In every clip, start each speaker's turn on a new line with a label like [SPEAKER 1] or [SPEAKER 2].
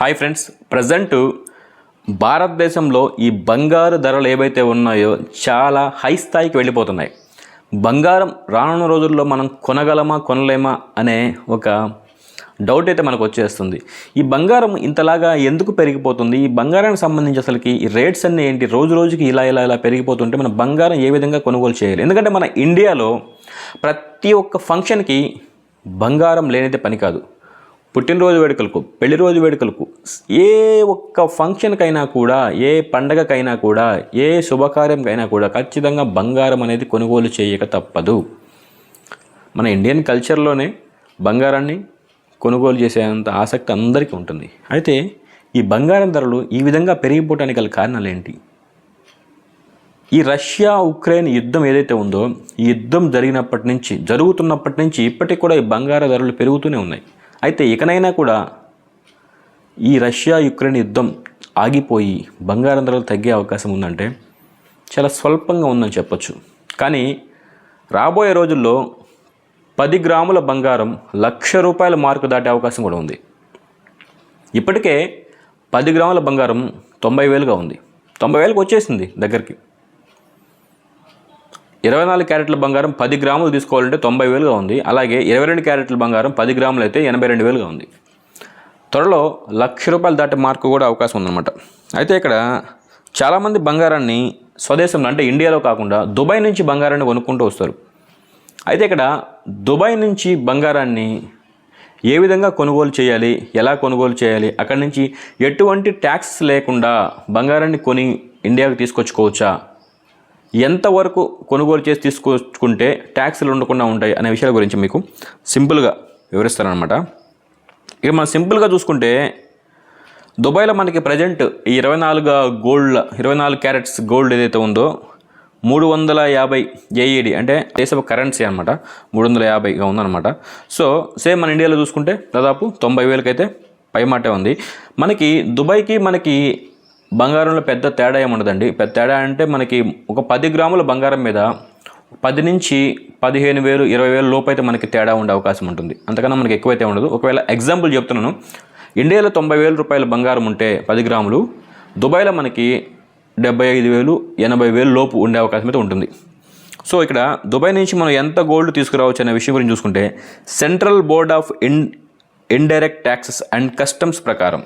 [SPEAKER 1] Hi friends present భారతదేశంలో ఈ బంగారు ధరలు ఏవైతే ఉన్నాయో చాలా హై స్థాయికి వెళ్ళిపోతున్నాయి. బంగారం రానున్న రోజుల్లో మనం కొనగలమా కొనలేమా అనే ఒక డౌట్ అయితే మనకు వచ్చేస్తుంది. ఈ బంగారం ఇంతలాగా ఎందుకు పెరిగిపోతుంది? ఈ బంగారానికి సంబంధించి అసలుకి ఈ రేట్స్ అన్నీ ఏంటి? రోజు రోజుకి ఇలా ఇలా ఇలా పెరిగిపోతుంటే మన బంగారం ఏ విధంగా కొనుగోలు చేయాలి? ఎందుకంటే మన ఇండియాలో ప్రతి ఒక్క ఫంక్షన్కి బంగారం లేనిదే పని కాదు. పుట్టినరోజు వేడుకలకు పెళ్ళి రోజు వేడుకలకు ఏ ఒక్క ఫంక్షన్కైనా కూడా ఏ పండగకైనా కూడా ఏ శుభకార్యంకైనా కూడా ఖచ్చితంగా బంగారం అనేది కొనుగోలు చేయక తప్పదు. మన ఇండియన్ కల్చర్లోనే బంగారాన్ని కొనుగోలు చేసేంత ఆసక్తి అందరికీ ఉంటుంది. అయితే ఈ బంగారం ధరలు ఈ విధంగా పెరిగిపోవడానికి గల కారణాలు ఏంటి? ఈ రష్యా ఉక్రెయిన్ యుద్ధం ఏదైతే ఉందో ఈ యుద్ధం జరిగినప్పటి నుంచి జరుగుతున్నప్పటి నుంచి ఇప్పటికి కూడా ఈ బంగార ధరలు పెరుగుతూనే ఉన్నాయి. అయితే ఇకనైనా కూడా ఈ రష్యా యుక్రెయిన్ యుద్ధం ఆగిపోయి బంగారం ధరలు తగ్గే అవకాశం ఉందంటే చాలా స్వల్పంగా ఉందని చెప్పొచ్చు. కానీ రాబోయే రోజుల్లో పది గ్రాముల బంగారం లక్ష రూపాయల మార్కు దాటే అవకాశం కూడా ఉంది. ఇప్పటికే పది గ్రాముల బంగారం తొంభై వేలుగా ఉంది. తొంభై వేలకు వచ్చేసింది దగ్గరికి. ఇరవై నాలుగు క్యారెట్ల బంగారం పది గ్రాములు తీసుకోవాలంటే తొంభై వేలుగా ఉంది. అలాగే ఇరవై రెండు క్యారెట్ల బంగారం పది గ్రాములు అయితే ఎనభై రెండు వేలుగా ఉంది. త్వరలో లక్ష రూపాయలు దాటే మార్కు కూడా అవకాశం ఉందన్నమాట. అయితే ఇక్కడ చాలామంది బంగారాన్ని స్వదేశంలో అంటే ఇండియాలో కాకుండా దుబాయ్ నుంచి బంగారాన్ని కొనుక్కుంటూ వస్తారు. అయితే ఇక్కడ దుబాయ్ నుంచి బంగారాన్ని ఏ విధంగా కొనుగోలు చేయాలి ఎలా కొనుగోలు చేయాలి అక్కడి నుంచి ఎటువంటి ట్యాక్స్ లేకుండా బంగారాన్ని కొని ఇండియాకు తీసుకొచ్చుకోవచ్చా ఎంతవరకు కొనుగోలు చేసి తీసుకొచ్చుకుంటే ట్యాక్స్లు ఉండకుండా ఉంటాయి అనే విషయాల గురించి మీకు సింపుల్గా వివరిస్తానమాట ఇక మనం సింపుల్గా చూసుకుంటే దుబాయ్లో మనకి ప్రజెంట్ ఈ ఇరవై నాలుగు గోల్డ్ ఇరవై నాలుగు క్యారెట్స్ గోల్డ్ ఏదైతే ఉందో మూడు వందల యాభై ఏఈడి అంటే దేశ కరెన్సీ అనమాట మూడు వందల యాభైగా ఉందన్నమాట. సో సేమ్ మన ఇండియాలో చూసుకుంటే దాదాపు తొంభై వేలకైతే పైమాటే ఉంది. మనకి దుబాయ్కి మనకి బంగారంలో పెద్ద తేడా ఏముండదండి? పెద్ద తేడా అంటే మనకి ఒక పది గ్రాముల బంగారం మీద పది నుంచి పదిహేను వేలు ఇరవై వేలు లోపు అయితే మనకి తేడా ఉండే అవకాశం ఉంటుంది. అంతకన్నా మనకి ఎక్కువైతే ఉండదు. ఒకవేళ ఎగ్జాంపుల్ చెప్తున్నాను. ఇండియాలో తొంభై వేల రూపాయల బంగారం ఉంటే పది గ్రాములు దుబాయ్లో మనకి డెబ్బై ఐదు వేలు ఎనభై వేలు లోపు ఉండే అవకాశం అయితే ఉంటుంది. సో ఇక్కడ దుబాయ్ నుంచి మనం ఎంత గోల్డ్ తీసుకురావచ్చు అనే విషయం గురించి చూసుకుంటే central board of in indirect taxes and customs ప్రకారం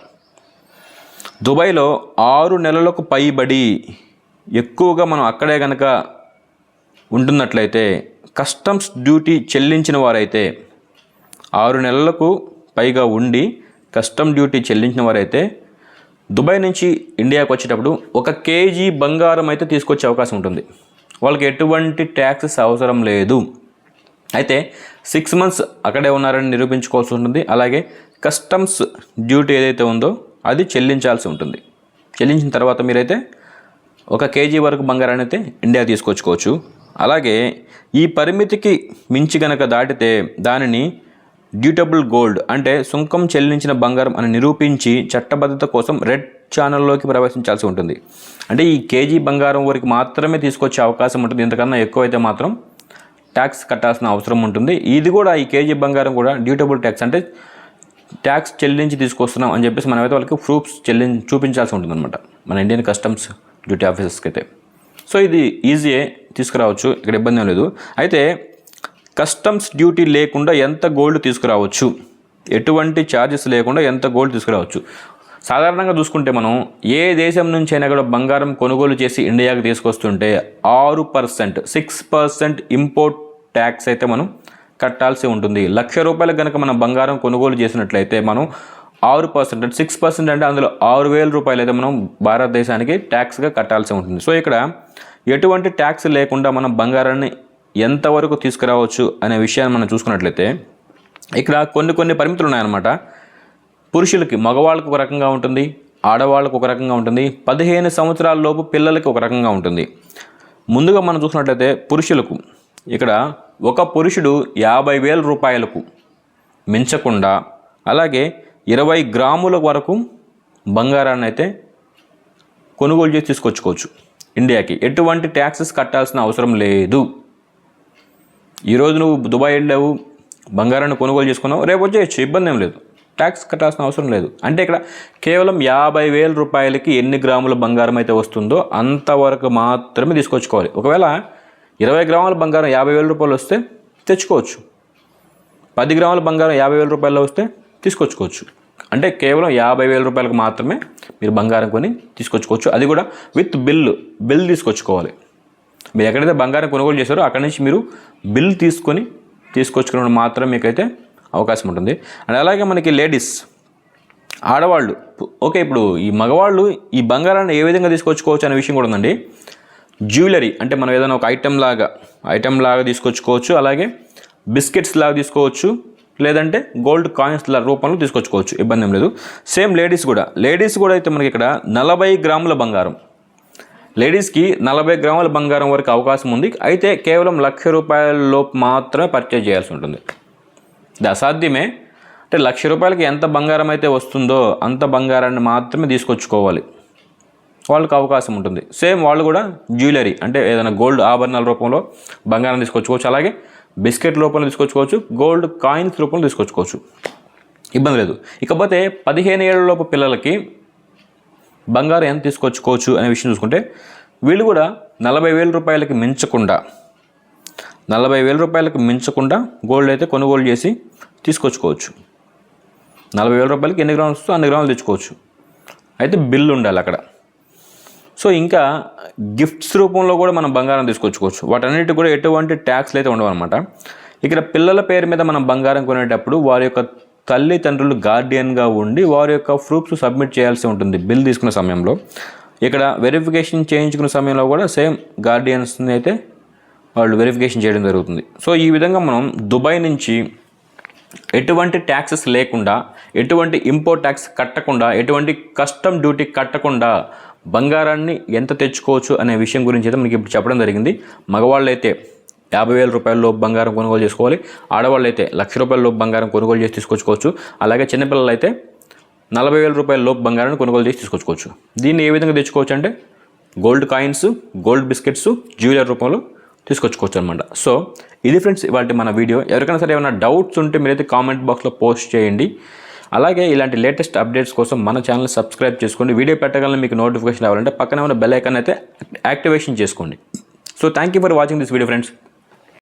[SPEAKER 1] దుబాయ్లో ఆరు నెలలకు పైబడి ఎక్కువగా మనం అక్కడే కనుక ఉంటున్నట్లయితే కస్టమ్స్ డ్యూటీ చెల్లించిన వారైతే ఆరు నెలలకు పైగా ఉండి కస్టమ్ డ్యూటీ చెల్లించిన వారైతే దుబాయ్ నుంచి ఇండియాకు వచ్చేటప్పుడు ఒక కేజీ బంగారం అయితే తీసుకొచ్చే అవకాశం ఉంటుంది. వాళ్ళకి ఎటువంటి ట్యాక్సెస్ అవసరం లేదు. అయితే సిక్స్ మంత్స్ అక్కడే ఉన్నారని నిరూపించుకోవాల్సి ఉంటుంది. అలాగే కస్టమ్స్ డ్యూటీ ఏదైతే ఉందో అది చెల్లించాల్సి ఉంటుంది. చెల్లించిన తర్వాత మీరైతే ఒక కేజీ వరకు బంగారాన్ని అయితే ఇండియా తీసుకొచ్చుకోవచ్చు. అలాగే ఈ పరిమితికి మించి గనక దాటితే దానిని డ్యూటబుల్ గోల్డ్ అంటే సుంకం చెల్లించిన బంగారం అని నిరూపించి చట్టబద్ధత కోసం రెడ్ ఛానల్లోకి ప్రవేశించాల్సి ఉంటుంది. అంటే ఈ కేజీ బంగారం వరకు మాత్రమే తీసుకొచ్చే అవకాశం ఉంటుంది. ఇంతకన్నా ఎక్కువైతే మాత్రం ట్యాక్స్ కట్టాల్సిన అవసరం ఉంటుంది. ఇది కూడా ఈ కేజీ బంగారం కూడా డ్యూటబుల్ ట్యాక్స్ అంటే ట్యాక్స్ చెల్లించి తీసుకొస్తున్నాం అని చెప్పేసి మనమైతే వాళ్ళకి ప్రూఫ్స్ చెల్లించి చూపించాల్సి ఉంటుందన్నమాట. మన ఇండియన్ కస్టమ్స్ డ్యూటీ ఆఫీసర్స్కి అయితే. సో ఇది ఈజీయే తీసుకురావచ్చు ఇక్కడ ఇబ్బంది ఏం లేదు. అయితే కస్టమ్స్ డ్యూటీ లేకుండా ఎంత గోల్డ్ తీసుకురావచ్చు? ఎటువంటి ఛార్జెస్ లేకుండా ఎంత గోల్డ్ తీసుకురావచ్చు? సాధారణంగా చూసుకుంటే మనం ఏ దేశం నుంచి అయినా కూడా బంగారం కొనుగోలు చేసి ఇండియాకి తీసుకొస్తుంటే ఆరు percent six percent import tax అయితే మనం కట్టాల్సి ఉంటుంది. లక్ష రూపాయలు కనుక మనం బంగారం కొనుగోలు చేసినట్లయితే మనం ఆరు పర్సెంట్ అంటే సిక్స్ పర్సెంట్ అంటే అందులో ఆరు వేల రూపాయలు అయితే మనం భారతదేశానికి ట్యాక్స్గా కట్టాల్సి ఉంటుంది. సో ఇక్కడ ఎటువంటి ట్యాక్స్ లేకుండా మనం బంగారాన్ని ఎంతవరకు తీసుకురావచ్చు అనే విషయాన్ని మనం చూసుకున్నట్లయితే ఇక్కడ కొన్ని కొన్ని పరిమితులు ఉన్నాయన్నమాట. పురుషులకి మగవాళ్ళకు ఒక రకంగా ఉంటుంది ఆడవాళ్ళకు ఒక రకంగా ఉంటుంది పదిహేను సంవత్సరాల లోపు పిల్లలకి ఒక రకంగా ఉంటుంది. ముందుగా మనం చూసినట్లయితే పురుషులకు ఇక్కడ ఒక పురుషుడు యాభై వేల రూపాయలకు మించకుండా అలాగే ఇరవై గ్రాముల వరకు బంగారాన్ని అయితే కొనుగోలు చేసి తీసుకొచ్చుకోవచ్చు ఇండియాకి. ఎటువంటి ట్యాక్సెస్ కట్టాల్సిన అవసరం లేదు. ఈరోజు నువ్వు దుబాయ్ వెళ్ళావు బంగారాన్ని కొనుగోలు చేసుకున్నావు రేపు వచ్చేయచ్చు ఇబ్బంది ఏం లేదు. ట్యాక్స్ కట్టాల్సిన అవసరం లేదు. అంటే ఇక్కడ కేవలం యాభై వేల రూపాయలకి ఎన్ని గ్రాముల బంగారం అయితే వస్తుందో అంతవరకు మాత్రమే తీసుకొచ్చుకోవాలి. ఒకవేళ ఇరవై గ్రాముల బంగారం యాభై వేల రూపాయలు వస్తే తెచ్చుకోవచ్చు. పది గ్రాముల బంగారం యాభై వేల రూపాయలు వస్తే తీసుకొచ్చుకోవచ్చు. అంటే కేవలం యాభై వేల రూపాయలకు మాత్రమే మీరు బంగారం కొని తీసుకొచ్చుకోవచ్చు. అది కూడా విత్ బిల్ బిల్ తీసుకొచ్చుకోవాలి. మీరు ఎక్కడైతే బంగారం కొనుగోలు చేశారో అక్కడి నుంచి మీరు బిల్ తీసుకొని తీసుకొచ్చుకున్నప్పుడు మాత్రం మీకైతే అవకాశం ఉంటుంది. అండ్ అలాగే మనకి లేడీస్ ఆడవాళ్ళు ఓకే ఇప్పుడు ఈ మగవాళ్ళు ఈ బంగారాన్ని ఏ విధంగా తీసుకొచ్చుకోవచ్చు అనే విషయం కూడా ఉందండి. జ్యువెలరీ అంటే మనం ఏదైనా ఒక ఐటెం లాగా ఐటెం లాగా తీసుకొచ్చుకోవచ్చు. అలాగే బిస్కెట్స్ లాగా తీసుకోవచ్చు. లేదంటే గోల్డ్ కాయిన్స్ రూపంలో తీసుకొచ్చుకోవచ్చు. ఇబ్బంది ఏం లేదు. సేమ్ లేడీస్ కూడా. లేడీస్ కూడా అయితే మనకి ఇక్కడ నలభై గ్రాముల బంగారం. లేడీస్కి నలభై గ్రాముల బంగారం వరకు అవకాశం ఉంది. అయితే కేవలం లక్ష రూపాయల లోపు మాత్రమే పర్చేజ్ చేయాల్సి ఉంటుంది. ఇది అసాధ్యమే. అంటే లక్ష రూపాయలకి ఎంత బంగారం అయితే వస్తుందో అంత బంగారాన్ని మాత్రమే తీసుకొచ్చుకోవాలి. వాళ్ళకి అవకాశం ఉంటుంది. సేమ్ వాళ్ళు కూడా జ్యువెలరీ అంటే ఏదైనా గోల్డ్ ఆభరణాల రూపంలో బంగారం తీసుకొచ్చుకోవచ్చు. అలాగే బిస్కెట్ రూపంలో తీసుకొచ్చుకోవచ్చు గోల్డ్ కాయిన్స్ రూపంలో తీసుకొచ్చుకోవచ్చు. ఇబ్బంది లేదు. ఇకపోతే పదిహేను ఏళ్ళలోపు పిల్లలకి బంగారం ఎంత తీసుకొచ్చుకోవచ్చు అనే విషయం చూసుకుంటే వీళ్ళు కూడా నలభై వేల రూపాయలకి మించకుండా నలభై వేల రూపాయలకు మించకుండా గోల్డ్ అయితే కొనుగోలు చేసి తీసుకొచ్చుకోవచ్చు. నలభై వేల రూపాయలకి ఎన్ని గ్రాములు వస్తుందో అన్ని గ్రాములు తెచ్చుకోవచ్చు. అయితే బిల్లు ఉండాలి అక్కడ. సో ఇంకా గిఫ్ట్స్ రూపంలో కూడా మనం బంగారం తీసుకొచ్చుకోవచ్చు. వాటన్నిటి కూడా ఎటువంటి ట్యాక్స్లు అయితే ఉండవన్నమాట ఇక్కడ పిల్లల పేరు మీద మనం బంగారం కొనేటప్పుడు వారి యొక్క తల్లిదండ్రులు గార్డియన్గా ఉండి వారి యొక్క ప్రూఫ్స్ సబ్మిట్ చేయాల్సి ఉంటుంది బిల్ తీసుకునే సమయంలో. ఇక్కడ వెరిఫికేషన్ చేయించుకునే సమయంలో కూడా సేమ్ గార్డియన్స్ని అయితే వాళ్ళు వెరిఫికేషన్ చేయడం జరుగుతుంది. సో ఈ విధంగా మనం దుబాయ్ నుంచి ఎటువంటి ట్యాక్సెస్ లేకుండా ఎటువంటి ఇంపోర్ట్ ట్యాక్స్ కట్టకుండా ఎటువంటి కస్టమ్ డ్యూటీ కట్టకుండా బంగారాన్ని ఎంత తెచ్చుకోవచ్చు అనే విషయం గురించి అయితే మనకి ఇప్పుడు చెప్పడం జరిగింది. మగవాళ్ళు అయితే యాభై వేల రూపాయల్లో బంగారం కొనుగోలు చేసుకోవాలి. ఆడవాళ్ళు అయితే లక్ష రూపాయల్లో లోపు బంగారం కొనుగోలు చేసి తీసుకొచ్చుకోవచ్చు. అలాగే చిన్నపిల్లలు అయితే నలభై వేల రూపాయల లోపు బంగారాన్ని కొనుగోలు చేసి తీసుకొచ్చుకోవచ్చు. దీన్ని ఏ విధంగా తెచ్చుకోవచ్చు అంటే gold coins gold biscuits jewellery రూపంలో తీసుకొచ్చుకోవచ్చు అనమాట సో ఇది ఫ్రెండ్స్ ఇవాళ మన వీడియో. ఎవరికైనా సరే ఏమైనా డౌట్స్ ఉంటే మీరైతే కామెంట్ బాక్స్లో పోస్ట్ చేయండి. అలాగే ఇలాంటి లేటెస్ట్ అప్డేట్స్ కోసం మన ఛానల్ సబ్స్క్రైబ్ చేసుకోండి. వీడియో పెట్టగలను మీకు నోటిఫికేషన్ రావాలంటే పక్కనే ఉన్న బెల్ ఐకాన్ అయితే యాక్టివేషన్ చేసుకోండి. So thank you for watching this video friends